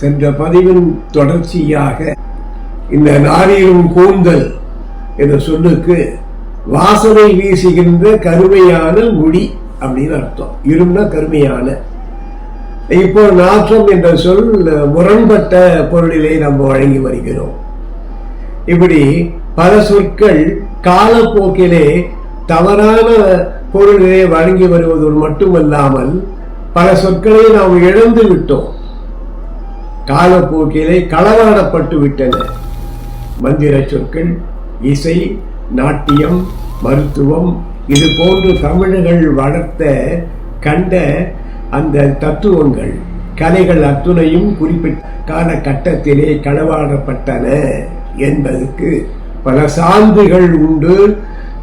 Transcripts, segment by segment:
சென்ற பதிவின் தொடர்ச்சியாக இந்த நாரியும் கூந்தல் என்ற சொல்லுக்கு வாசனை வீசுகின்ற கருமையான முடி அப்படின்னு அர்த்தம். இரும்னா கருமையான. இப்போ நாற்றம் என்ற சொல் முரண்பட்ட பொருளிலே நம்ம வழங்கி வருகிறோம். இப்படி பல சொற்கள் காலப்போக்கிலே தவறான பொருளிலே வழங்கி வருவது மட்டுமல்லாமல் பல சொற்களை நாம் இழந்து விட்டோம். காலப்போக்கிலே களவாடப்பட்டு விட்டன மந்திர சொற்கள் இசை நாட்டியம் மருத்துவம் இது போன்று தமிழர்கள் வளர்த்த கண்ட அந்த தத்துவங்கள் கலைகள் அத்துணையும் குறிப்பிட்ட காலகட்டத்திலே களவாடப்பட்டன என்பதற்கு பல சான்றுகள் உண்டு.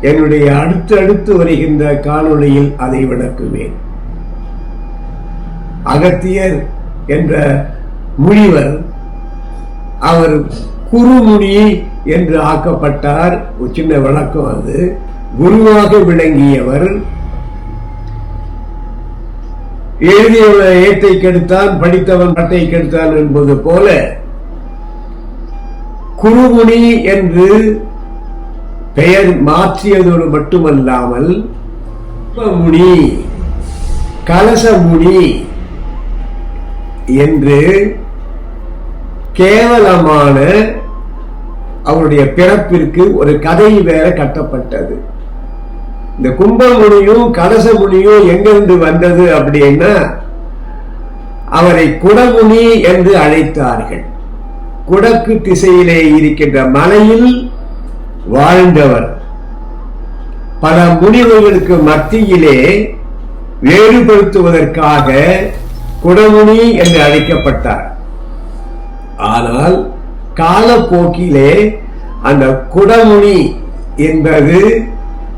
என்னுடைய அடுத்தடுத்து வருகின்ற காணொளியில் அதை விளக்குவேன். அகத்தியர் என்ற முனிவர் அவர் குருமுனி என்று ஆக்கப்பட்டார். ஒரு சின்ன விளக்கம் அது. குருவாக விளங்கியவர் எழுதியவன் ஏத்தை கெடுத்தான் படித்தவன் பட்டை கெடுத்தான் என்பது போல குருமுனி என்று பெயர் மாற்றியதோடு மட்டுமல்லாமல் முனி கலசமுனி என்று கேவலமான அவருடைய பிறப்பிற்கு ஒரு கதை வேற கட்டப்பட்டது. இந்த கும்பமுனியும் கலசமுனியும் எங்கிருந்து வந்தது அப்படின்னா அவரை குடமுனி என்று அழைத்தார்கள். குடக்கு திசையிலே இருக்கின்ற மலையில் வாழ்ந்தவர். பல முனிவர்களுக்கு மத்தியிலே வேறுபடுத்துவதற்காக குடமுனி என்று அழைக்கப்பட்டார். ஆனால் காலப்போக்கிலே அந்த குடமுனி என்பது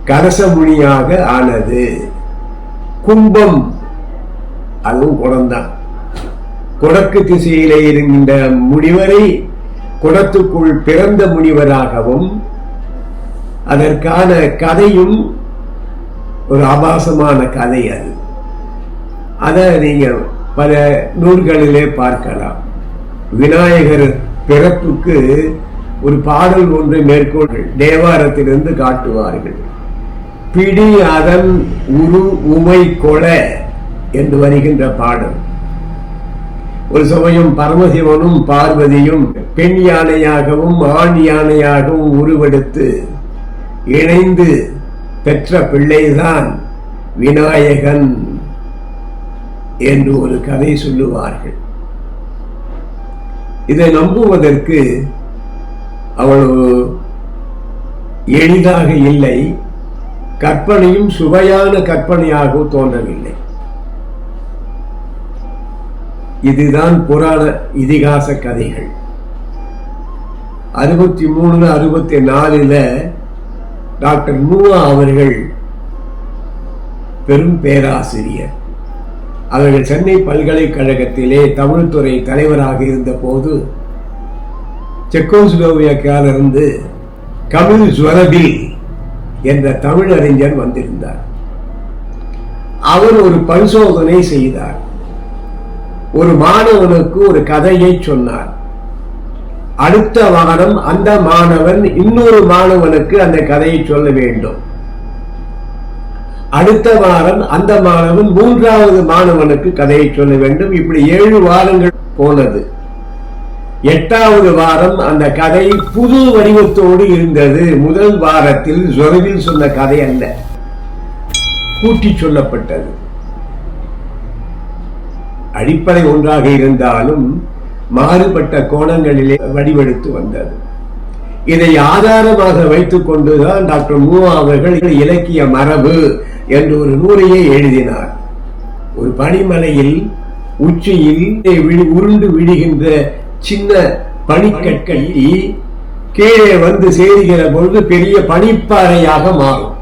கரசமுனியாக ஆனது. கும்பம் அதுவும் குடம்தான். குடக்கு திசையிலே இருக்கின்ற முனிவரை குடத்துக்குள் பிறந்த முனிவராகவும் அதற்கான கதையும் ஒரு ஆபாசமான கதை அது. அதை நீங்க பல நூல்களிலே பார்க்கலாம். விநாயகர் பிறப்புக்கு ஒரு பாடல் ஒன்றை மேற்கோள் தேவாரத்திலிருந்து காட்டுவார்கள். பிடி அதன் உரு உமை கொல என்று வருகின்ற பாடல். ஒரு சமயம் பரமசிவனும் பார்வதியும் பெண் யானையாகவும் ஆண் யானையாகவும் உருவெடுத்து இணைந்து பெற்ற பிள்ளைதான் விநாயகன் என்று ஒரு கதை சொல்லுவார்கள். இதை நம்புவதற்கு அவ்வளவு எளிதாக இல்லை. கற்பனையும் சுவையான கற்பனையாக தோன்றவில்லை. இதுதான் புராண இதிகாச கதைகள். அறுபத்தி மூணு அறுபத்தி நாலுல டாக்டர் மூவா அவர்கள் பெரும் பேராசிரியர். அவர்கள் சென்னை பல்கலைக்கழகத்திலே தமிழ்துறை தலைவராக இருந்தபோது செக்கோஸ்லோவியாக்கிலிருந்து கமில் ஜுவரபி என்ற தமிழறிஞர் வந்திருந்தார். அவர் ஒரு பரிசோதனை செய்தார். ஒரு மாணவனுக்கு ஒரு கதையை சொன்னார். அடுத்த வாரம் அந்த மாணவன் இன்னொரு மாணவனுக்கு அந்த கதையை சொல்ல வேண்டும். அடுத்த வாரம் அந்த மாணவன் மூன்றாவது மாணவனுக்கு கதையை சொல்ல வேண்டும். இப்படி ஏழு வாரங்கள் போனது. எட்டாவது வாரம் அந்த கதை புது வடிவத்தோடு இருந்தது. முதல் வாரத்தில் ஜொரவில் சொன்ன கதை அல்ல. கூட்டி சொல்லப்பட்டது. அடிப்படை ஒன்றாக இருந்தாலும் மாறுபட்ட கோணங்களிலே வடிவெடுத்து வந்தது. இதை ஆதாரமாக வைத்துக் கொண்டுதான் டாக்டர் மூவா அவர்கள் இலக்கிய மரபு என்று ஒரு நூலையே எழுதினார். ஒரு பனிமலையில் உச்சியில் உருண்டு விழுகின்ற சின்ன பனிக்கட்டி கீழே வந்து சேருகிற பொழுது பெரிய பனிப்பாறையாக மாறும்.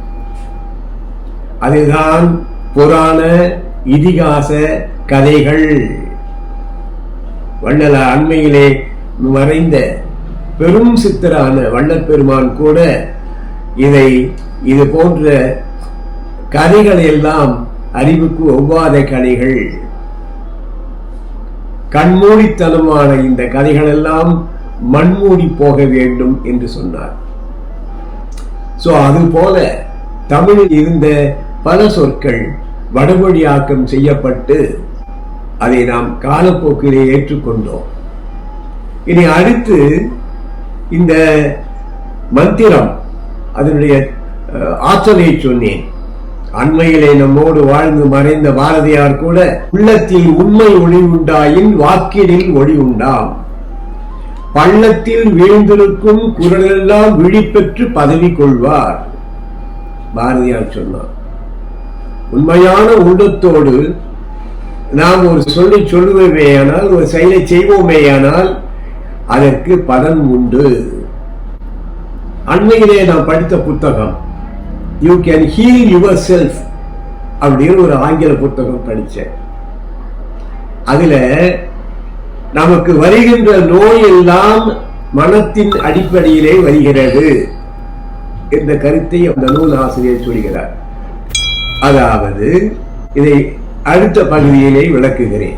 அதுதான் புராண இதிகாச கதைகள். வள்ளல அண்மையிலே மறைந்த பெரும் சித்தரான வள்ளப்பெருமான் கூட இதை இது போன்ற கதைகள் எல்லாம் அறிவுக்கு ஒவ்வாத கதைகள். கண்மூடித்தனமான இந்த கதைகள் எல்லாம் மண்மூடி போக வேண்டும் என்று சொன்னார். சோ அது போல தமிழில் இருந்த பல சொற்கள் வடமொழியாக்கம் செய்யப்பட்டு அதை நாம் காலப்போக்கிலே ஏற்றுக்கொண்டோம். இனி அடுத்து இந்த மந்திரம் அதனுடைய ஆற்றலை சொன்னேன். அண்மையிலே நம்மோடு வாழ்ந்து மறைந்த பாரதியார் கூட உள்ளத்தில் உண்மை ஒளி உண்டாயின் வாக்கினில் ஒளி உண்டாம் பள்ளத்தில் வீழ்ந்திருக்கும் குரலெல்லாம் விழிப்பெற்று பதவி கொள்வார் பாரதியார் சொன்னார். உண்மையான உள்ளத்தோடு நாம் ஒரு சொல்லி சொல்லுவோமேயானால் ஒரு செயலை செய்வோமேயானால் அதற்கு பலன் உண்டு. அண்மையிலே நான் படித்த புத்தகம் you can heal your self ஒரு ஆங்கில புத்தகம் படித்தேன் அதுல நமக்கு வருகின்ற நோய் எல்லாம் மனத்தின் அடிப்படையிலே வருகிறது என்ற கருத்தை அந்த நூல் ஆசிரியர் சொல்கிறார் அதாவது இதை அடுத்த பகுதியிலே விளக்குகிறேன்.